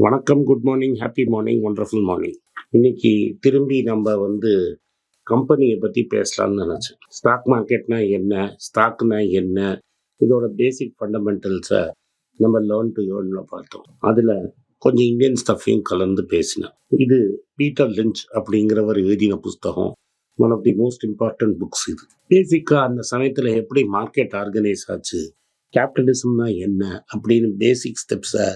வணக்கம் good morning happy morning wonderful morning இன்னைக்கு திரும்பி நம்ம வந்து கம்பெனியை பற்றி பேசலாம்னு நினச்சேன். ஸ்டாக் மார்க்கெட்னா என்ன? ஸ்டாக்னா என்ன? இதோட பேசிக் ஃபண்டமெண்டல்ஸை நம்ம லேர்ன் டு ஏர்னில் பார்த்தோம். அதில் கொஞ்சம் இந்தியன் ஸ்டஃப்பையும் கலந்து பேசினேன். இது பீட்டர் லிஞ்ச் அப்படிங்கிறவர் எழுதின புஸ்தகம். One of the most important books இது. பேசிக்காக அந்த சமயத்தில் எப்படி மார்க்கெட் ஆர்கனைஸ் ஆச்சு? கேபிட்டலிசம்னா என்ன? அப்படின்னு பேசிக் ஸ்டெப்ஸை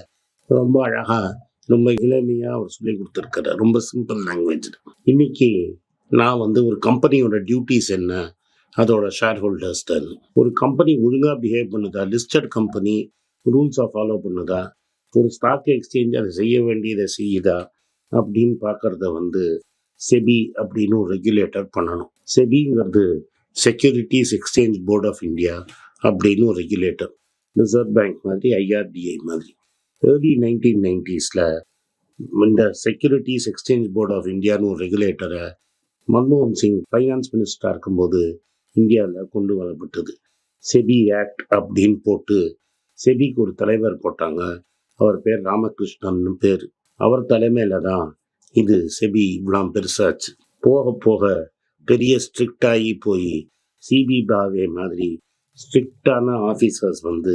ரொம்ப அழகாக ரொம்ப இளமையாக அவர் சொல்லி கொடுத்துருக்காரு ரொம்ப சிம்பிள் லாங்குவேஜ் இன்னைக்கு நான் வந்து ஒரு கம்பெனியோட டியூட்டிஸ் என்ன? அதோட ஷேர் ஹோல்டர்ஸ்ட்டு ஒரு கம்பெனி ஒழுங்காக பிஹேவ் பண்ணுதா? லிஸ்டட் கம்பெனி ரூல்ஸை ஃபாலோ பண்ணுதா? ஒரு ஸ்டாக் எக்ஸ்சேஞ்ச் அதை செய்ய வேண்டியதை செய்யுதா? அப்படின்னு பார்க்கறத வந்து செபி அப்படின்னு ஒரு ரெகுலேட்டர் பண்ணணும். செபிங்கிறது securities exchange board of India அப்படின்னு ஒரு ரெகுலேட்டர் ரிசர்வ் பேங்க் மாதிரி ஐஆர்டிஐ மாதிரி. ஏர்லி நைன்டீன் நைன்டிஸில் இந்த செக்யூரிட்டிஸ் எக்ஸ்சேஞ்ச் போர்ட் ஆஃப் இந்தியான்னு ஒரு ரெகுலேட்டரை மன்மோகன் சிங் ஃபைனான்ஸ் மினிஸ்டராக இருக்கும்போது இந்தியாவில் கொண்டு வரப்பட்டது. செபி ஆக்ட் அப்படின்னு போட்டு செபிக்கு ஒரு தலைவர் போட்டாங்க. அவர் பேர் ராமகிருஷ்ணன் பேர். அவர் தலைமையில் தான் இது செபி இவ்வளோ பெருசாச்சு. போக போக பெரிய ஸ்ட்ரிக்டாகி போய் சிபி பாவே மாதிரி ஸ்ட்ரிக்டான ஆஃபீஸர்ஸ் வந்து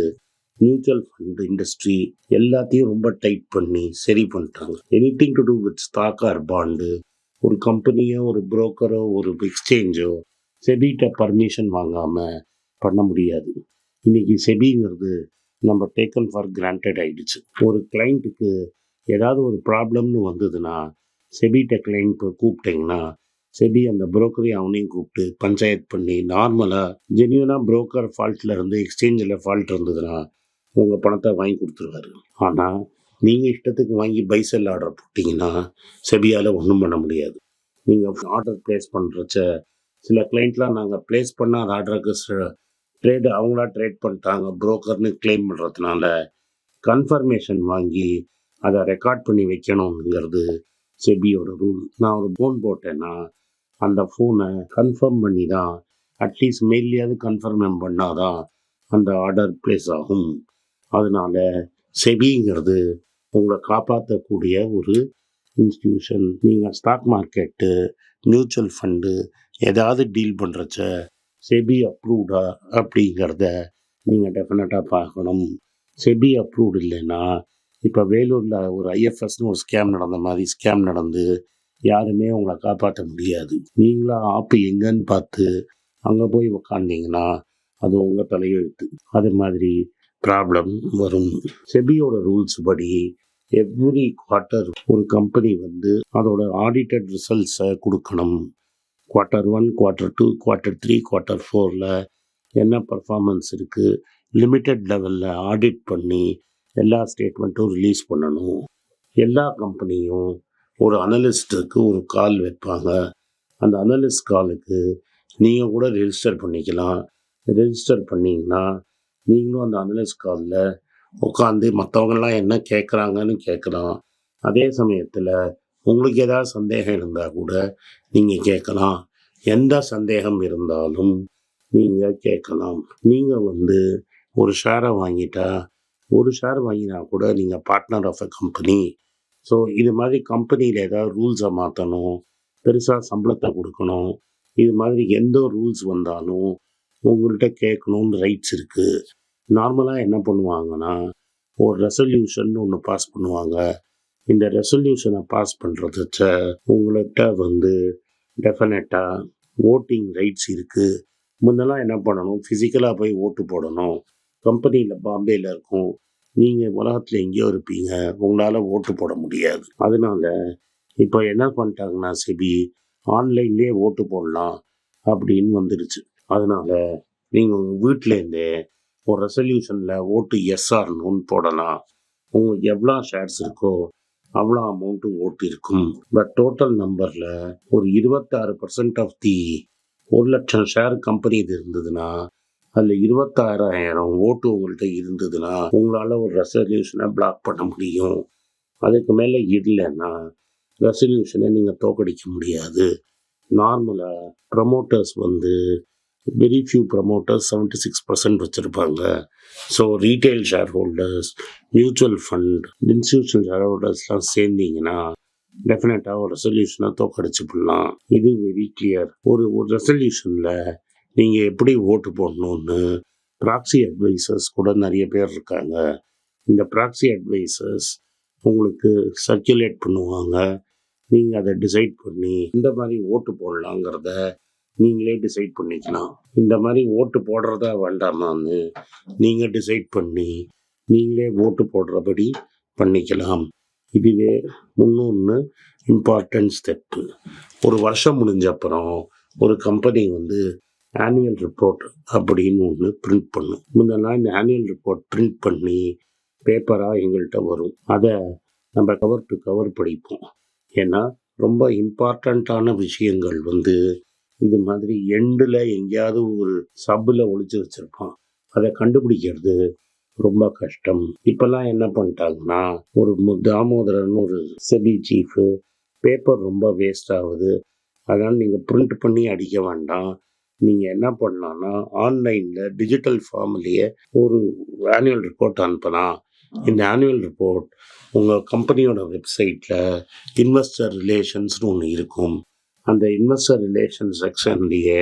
மியூச்சுவல் ஃபண்ட் இண்டஸ்ட்ரி எல்லாத்தையும் ரொம்ப டைட் பண்ணி சரி பண்ணிட்டாங்க. Anything to do with stock or bond ஒரு கம்பெனியோ ஒரு புரோக்கரோ ஒரு எக்ஸ்சேஞ்சோ செபிகிட்ட பர்மிஷன் வாங்காமல் பண்ண முடியாது. இன்னைக்கு செபிங்கிறது நம்ம டேக்கன் ஃபார் கிராண்டட் ஆகிடுச்சு ஒரு கிளைண்ட்டுக்கு ஏதாவது ஒரு ப்ராப்ளம்னு வந்ததுன்னா செபிகிட்ட கிளைண்ட் கூப்பிட்டிங்கன்னா செபி அந்த புரோக்கரையும் அவனையும் கூப்பிட்டு பஞ்சாயத்து பண்ணி நார்மலாக ஜென்யூனாக புரோக்கர் ஃபால்ட்டில் இருந்து எக்ஸ்சேஞ்சில் ஃபால்ட் இருந்ததுன்னா உங்கள் பணத்தை வாங்கி கொடுத்துருவாரு. ஆனால் நீங்கள் இஷ்டத்துக்கு வாங்கி பைசல் ஆர்டர் போட்டிங்கன்னா செபியால் ஒன்றும் பண்ண முடியாது. நீங்கள் ஆர்டர் ப்ளேஸ் பண்ணுறச்ச சில கிளைண்ட்லாம் நாங்கள் ப்ளேஸ் பண்ணாத ஆர்டருக்கு ட்ரேடு அவங்களா ட்ரேட் பண்ணிட்டாங்க புரோக்கர்னு கிளைம் பண்ணுறதுனால கன்ஃபர்மேஷன் வாங்கி அதை ரெக்கார்ட் பண்ணி வைக்கணுங்கிறது செபியோட ரூல் நான் ஒரு ஃபோன் போட்டேன்னா அந்த ஃபோனை கன்ஃபார்ம் பண்ணி தான் அட்லீஸ்ட் மெயிலையாவது கன்ஃபர்ம் பண்ணாதான் அந்த ஆர்டர் ப்ளேஸ் ஆகும். அதனால் செபிங்கிறது உங்களை காப்பாற்றக்கூடிய ஒரு இன்ஸ்டியூஷன் நீங்கள் ஸ்டாக் மார்க்கெட்டு மியூச்சுவல் ஃபண்டு ஏதாவது டீல் பண்ணுறச்ச செபி அப்ரூவ்டா அப்படிங்கிறத நீங்கள் டெஃபினட்டாக பார்க்கணும். செபி அப்ரூவ்டு இல்லைன்னா இப்போ வேலூரில் ஒரு ஐஎஃப்எஸ்னு ஒரு ஸ்கேம் நடந்த மாதிரி ஸ்கேம் நடந்து யாருமே உங்களை காப்பாற்ற முடியாது. நீங்களாக ஆப்பு எங்கன்னு பார்த்து அங்கே போய் உக்காந்தீங்கன்னா அது உங்கள் தலையெழுத்து. அது மாதிரி ப்ராப்ளம் வரும். செபியோட ரூல்ஸ் படி எவ்ரி குவார்ட்டர் ஒரு கம்பெனி வந்து அதோட ஆடிட்டட் ரிசல்ட்ஸை கொடுக்கணும். Quarter one quarter two quarter three quarter ஃபோரில் என்ன பர்ஃபார்மன்ஸ் இருக்குது லிமிட்டட் லெவலில் ஆடிட் பண்ணி எல்லா ஸ்டேட்மெண்ட்டும் ரிலீஸ் பண்ணணும். எல்லா கம்பெனியும் ஒரு அனலிஸ்ட்டுக்கு ஒரு கால் வைப்பாங்க. அந்த அனலிஸ்ட் காலுக்கு நீங்கள் கூட ரெஜிஸ்டர் பண்ணிக்கலாம். ரெஜிஸ்டர் பண்ணிங்கன்னா நீங்களும் அந்த அனலிஸ்ட் காலில் உட்காந்து மற்றவங்கெல்லாம் என்ன கேட்குறாங்கன்னு கேட்கலாம் அதே சமயத்தில் உங்களுக்கு ஏதாவது சந்தேகம் இருந்தால் கூட நீங்கள் கேட்கலாம் எந்த சந்தேகம் இருந்தாலும் நீங்கள் கேட்கலாம் நீங்கள் வந்து ஒரு ஷேரை வாங்கிட்டா ஒரு ஷேர் வாங்கினா கூட நீங்கள் partner of a company so இது மாதிரி கம்பெனியில் ஏதாவது ரூல்ஸை மாற்றணும் பெருசாக சம்பளத்தை கொடுக்கணும். இது மாதிரி எந்த ரூல்ஸ் வந்தாலும் உங்கள்கிட்ட கேட்கணும்னு ரைட்ஸ் இருக்குது நார்மலாக என்ன பண்ணுவாங்கன்னா ஒரு ரெசல்யூஷன் ஒன்று பாஸ் பண்ணுவாங்க. இந்த ரெசல்யூஷனை பாஸ் பண்ணுறதுச்ச உங்கள்கிட்ட வந்து டெஃபினட்டாக ஓட்டிங் ரைட்ஸ் இருக்குது முன்னெல்லாம் என்ன பண்ணணும்? ஃபிசிக்கலாக போய் ஓட்டு போடணும். கம்பெனியில் பாம்பேயில் இருக்கும். நீங்கள் உலகத்தில் எங்கேயோ இருப்பீங்க. உங்களால் ஓட்டு போட முடியாது. அதனால இப்போ என்ன பண்ணிட்டாங்கன்னா செபி ஆன்லைன்லேயே ஓட்டு போடலாம் அப்படின்னு வந்துடுச்சு அதனால் நீங்கள் உங்கள் வீட்டிலேருந்தே ஒரு ரெசல்யூஷனில் ஓட்டு எஸ்ஆர் லோன் போடலாம் உங்களுக்கு எவ்வளோ ஷேர்ஸ் இருக்கோ அவ்வளோ அமௌண்ட்டு ஓட்டு இருக்கும். பட் டோட்டல் நம்பரில் ஒரு இருபத்தாறு பர்சன்ட் ஆஃப் தி ஒரு லட்சம் ஷேர் கம்பெனி இது இருந்ததுன்னா அதில் இருபத்தாறாயிரம் ஓட்டு உங்கள்கிட்ட இருந்ததுன்னா உங்களால் ஒரு ரெசல்யூஷனை பிளாக் பண்ண முடியும். அதுக்கு மேலே இல்லைன்னா ரெசல்யூஷனை நீங்கள் தோக்கடிக்க முடியாது. நார்மலாக ப்ரமோட்டர்ஸ் வந்து very few promoters seventy six percent வச்சுருப்பாங்க. So retail share holders mutual fund institutional share ஹோல்டர்ஸ்லாம் சேர்ந்தீங்கன்னா டெஃபினட்டாக ஒரு ரெசல்யூஷனை தோக்கடிச்சு இது வெரி கிளியர் ஒரு ஒரு ரெசல்யூஷனில் நீங்கள் எப்படி ஓட்டு போடணும்னு ப்ராக்சி அட்வைசர்ஸ் கூட நிறைய பேர் இருக்காங்க. இந்த ப்ராக்சி அட்வைசர்ஸ் உங்களுக்கு சர்க்குலேட் பண்ணுவாங்க. நீங்கள் அதை டிசைட் பண்ணி இந்த மாதிரி ஓட்டு போடலாங்கிறத நீங்களே டிசைட் பண்ணிக்கலாம் இந்த மாதிரி ஓட்டு போடுறதா வேண்டாமான்னு நீங்கள் டிசைட் பண்ணி நீங்களே ஓட்டு போடுறபடி பண்ணிக்கலாம். இதுவே முன்னொன்று இம்பார்ட்டன்ட் ஸ்டெப்பு ஒரு வருஷம் முடிஞ்ச அப்புறம் ஒரு கம்பெனி வந்து ஆனுவல் ரிப்போர்ட் அப்படின்னு ஒன்று பிரிண்ட் பண்ணும். முன்னெல்லாம் இந்த ஆனுவல் ரிப்போர்ட் பிரிண்ட் பண்ணி பேப்பராக எங்கள்கிட்ட வரும். அதை நம்ம கவர் டு கவர் படிப்போம். ஏன்னா ரொம்ப இம்பார்ட்டண்ட்டான விஷயங்கள் வந்து இது மாதிரி எண்டில் எங்கேயாவது ஒரு சப்பில் ஒழிச்சு வச்சுருப்பான். அதை கண்டுபிடிக்கிறது ரொம்ப கஷ்டம். இப்போல்லாம் என்ன பண்ணிட்டாங்கன்னா ஒரு தாமோதரன் ஒரு செபி சீஃபு பேப்பர் ரொம்ப வேஸ்ட் ஆகுது. அதனால் நீங்கள் பிரிண்ட் பண்ணி அடிக்க வேண்டாம். நீங்கள் என்ன பண்ணலான்னா ஆன்லைனில் டிஜிட்டல் ஃபார்ம்லேயே ஒரு ஆனுவல் ரிப்போர்ட் அனுப்பலாம் இந்த ஆனுவல் ரிப்போர்ட் உங்கள் கம்பெனியோட வெப்சைட்டில் இன்வெஸ்டர் ரிலேஷன்ஸ்னு ஒன்று இருக்கும். அந்த இன்வெஸ்டர் ரிலேஷன் செக்ஷன்லேயே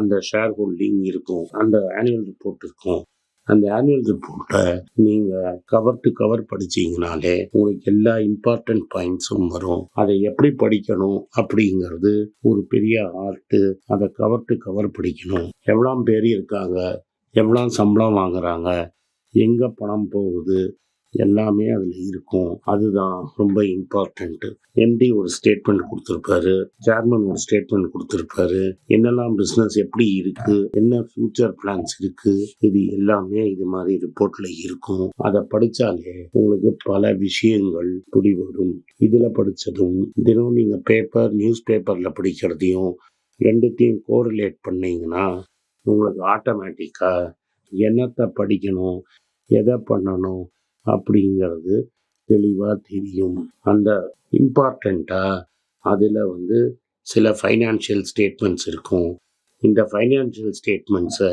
அந்த ஷேர் ஹோல்டிங் இருக்கும். அந்த ஆனுவல் ரிப்போர்ட் இருக்கும். அந்த ஆனுவல் ரிப்போர்ட்டை நீங்கள் கவர் டு கவர் படிச்சீங்கனாலே உங்களுக்கு எல்லா இம்பார்ட்டன்ட் பாயிண்ட்ஸும் வரும். அதை எப்படி படிக்கணும் அப்படிங்கிறது ஒரு பெரிய ஆர்ட்டு அதை கவர் டு கவர் படிக்கணும். எவ்வளோ பேர் இருக்காங்க? எவ்வளோ சம்பளம் வாங்குறாங்க? எங்கே பணம் போகுது? எல்லாமே அதில் இருக்கும். அதுதான் ரொம்ப இம்பார்ட்டண்ட்டு எம்டி ஒரு ஸ்டேட்மெண்ட் கொடுத்துருப்பாரு. சேர்மன் ஒரு ஸ்டேட்மெண்ட் கொடுத்துருப்பாரு. என்னெல்லாம் பிஸ்னஸ் எப்படி இருக்குது என்ன ஃபியூச்சர் பிளான்ஸ் இருக்குது இது எல்லாமே இது மாதிரி ரிப்போர்ட்டில் இருக்கும். அதை படித்தாலே உங்களுக்கு பல விஷயங்கள் பிடிபடும் இதில் படித்ததும் தினம் நீங்கள் பேப்பர் நியூஸ் பேப்பரில் படிக்கிறதையும் ரெண்டுத்தையும் கோரிலேட் பண்ணிங்கன்னா உங்களுக்கு ஆட்டோமேட்டிக்காக என்னத்தை படிக்கணும் எதை பண்ணணும் அப்படிங்கிறது தெளிவாக தெரியும். அந்த இம்பார்ட்டண்ட்டாக அதில் வந்து சில ஃபைனான்ஷியல் ஸ்டேட்மெண்ட்ஸ் இருக்கும். இந்த ஃபைனான்ஷியல் ஸ்டேட்மெண்ட்ஸை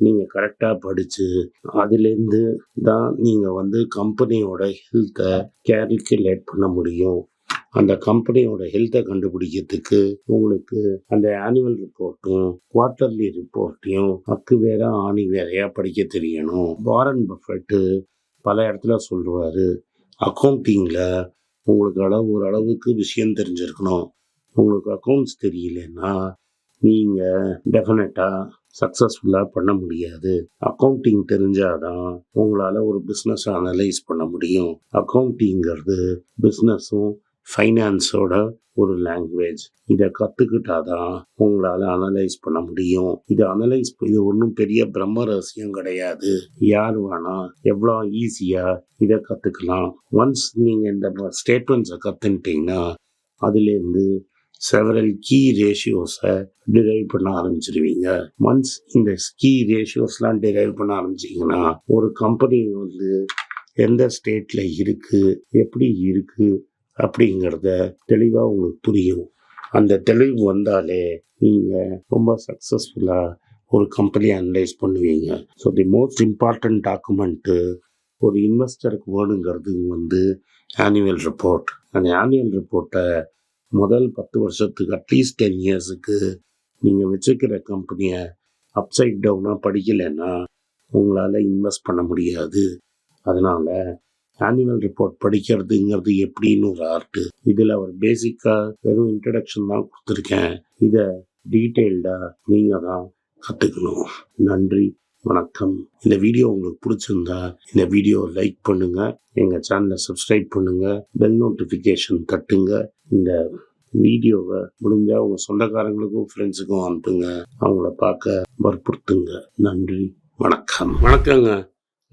நீங்கள் கரெக்டாக படித்து அதுலேருந்து தான் நீங்கள் வந்து கம்பெனியோட ஹெல்த்தை கேல்குலேட் பண்ண முடியும். அந்த கம்பெனியோட ஹெல்த்தை கண்டுபிடிக்கிறதுக்கு உங்களுக்கு அந்த ஆனுவல் ரிப்போர்ட்டும் குவார்ட்டர்லி ரிப்போர்ட்டையும் அக்கு வேற ஆணி வேறையாக படிக்க தெரியணும். வாரன் பஃபெட்டு பல இடத்துல சொல்லுவார் அக்கௌண்டிங்கில் உங்களுக்கு அளவு ஒரு அளவுக்கு விஷயம் தெரிஞ்சிருக்கணும். உங்களுக்கு அக்கௌண்ட்ஸ் தெரியலன்னா நீங்கள் டெஃபினட்டாக சக்ஸஸ்ஃபுல்லாக பண்ண முடியாது. அக்கௌண்டிங் தெரிஞ்சாதான் உங்களால் ஒரு பிஸ்னஸை அனலைஸ் பண்ண முடியும். அக்கௌண்டிங்கிறது பிஸ்னஸும் ஃபைனான்ஸோட ஒரு லாங்குவேஜ் இதை கற்றுக்கிட்டாதான் உங்களால் அனலைஸ் பண்ண முடியும். இது அனலைஸ் இது ஒன்றும் பெரிய பிரம்ம ரகசியம் கிடையாது. யார் வேணா எவ்வளோ ஈஸியாக இதை கற்றுக்கலாம் ஒன்ஸ் நீங்கள் இந்த ஸ்டேட்மெண்ட்ஸை கற்றுன்ட்டிங்கன்னா அதுலேருந்து செவரல் கீ ரேஷியோஸை டிரைவ் பண்ண ஆரம்பிச்சிருவீங்க. ஒன்ஸ் இந்த கீ ரேஷியோஸ்லாம் டிரைவ் பண்ண ஆரம்பிச்சிங்கன்னா ஒரு கம்பெனி வந்து எந்த ஸ்டேட்டில் இருக்குது எப்படி இருக்குது அப்படிங்கிறத தெளிவாக உங்களுக்கு புரியும். அந்த தெளிவு வந்தாலே நீங்கள் ரொம்ப சக்ஸஸ்ஃபுல்லாக ஒரு கம்பெனியை அனலைஸ் பண்ணுவீங்க. So the most important document ஒரு இன்வெஸ்டருக்கு வேணுங்கிறது வந்து ஆனுவல் ரிப்போர்ட் அந்த ஆனுவல் ரிப்போர்ட்டை முதல் பத்து வருஷத்துக்கு அட்லீஸ்ட் டென் இயர்ஸுக்கு நீங்கள் வச்சுக்கிற கம்பெனியை அப்சைட் டவுனாக படிக்கலைன்னா உங்களால் இன்வெஸ்ட் பண்ண முடியாது. அதனால் ஆனுவல் ரிப்போர்ட் படிக்கிறதுங்கிறது எப்படின்னு ஒரு ஆர்ட்டு இதில் ஒரு பேசிக்காக வெறும் இன்ட்ரடக்ஷன் தான் கொடுத்துருக்கேன். இதை டீட்டெயில்டாக நீங்கள் தான் கற்றுக்கணும் நன்றி வணக்கம். இந்த வீடியோ உங்களுக்கு பிடிச்சிருந்தா இந்த வீடியோ லைக் பண்ணுங்க. எங்கள் சேனலை சப்ஸ்கிரைப் பண்ணுங்க. பெல் நோட்டிஃபிகேஷன் தட்டுங்க. இந்த வீடியோவை முடிஞ்சால் உங்கள் சொந்தக்காரங்களுக்கும் ஃப்ரெண்ட்ஸுக்கும் அனுப்புங்க. அவங்கள பார்க்க வற்புறுத்துங்க. நன்றி வணக்கம். வணக்கங்க.